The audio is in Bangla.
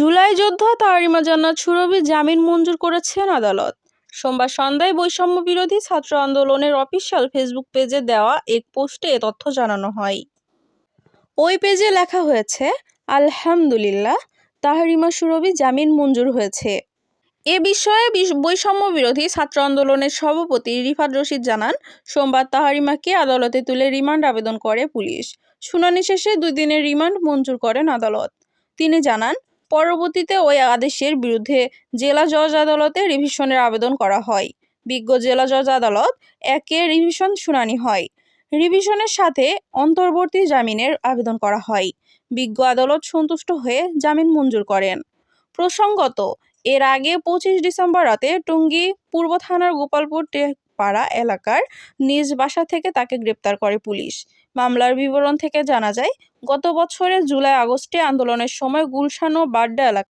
জুলাই যোদ্ধা তারিমা জান্নাত সুরভির জামিন মঞ্জুর করেছেন আদালত। সোমবার সন্ধ্যায় বৈষম্য বিরোধী ছাত্র আন্দোলনের অফিসিয়াল ফেসবুক পেজে দেওয়া এক পোস্টে এ তথ্য জানানো হয়। ওই পেজে লেখা হয়েছে, আলহামদুলিল্লাহ, তাহারিমা সুরভি জামিন মঞ্জুর হয়েছে। এ বিষয়ে বৈষম্য বিরোধী ছাত্র আন্দোলনের সভাপতি রিফাত রশিদ জানান, সোমবার তাহারিমাকে আদালতে তুলে রিমান্ড আবেদন করে পুলিশ। শুনানি শেষে দুই দিনের রিমান্ড মঞ্জুর করেন আদালত। তিনি জানান পরবর্তীতে ওই আদেশের বিরুদ্ধে জেলা জজ আদালতে রিভিশনের আবেদন করা হয়। বিজ্ঞ জেলা জজ আদালত একে রিভিশন শুনানি হয়। রিভিশনের সাথে অন্তর্বর্তী জামিনের আবেদন করা হয়। বিজ্ঞ আদালত সন্তুষ্ট হয়ে জামিন মঞ্জুর করেন। প্রসঙ্গত, এর আগে পঁচিশ ডিসেম্বর রাতে টুঙ্গী পূর্ব থানার গোপালপুর পাড়া এলাকার নিজ বাসা থেকে তাকে গ্রেপ্তার করে পুলিশ। মামলার বিবরণ থেকে জানা যায়, গত বছরের জুলাই আগস্টে আন্দোলনের সময় গুলশান ও বাড্ডা এলাকা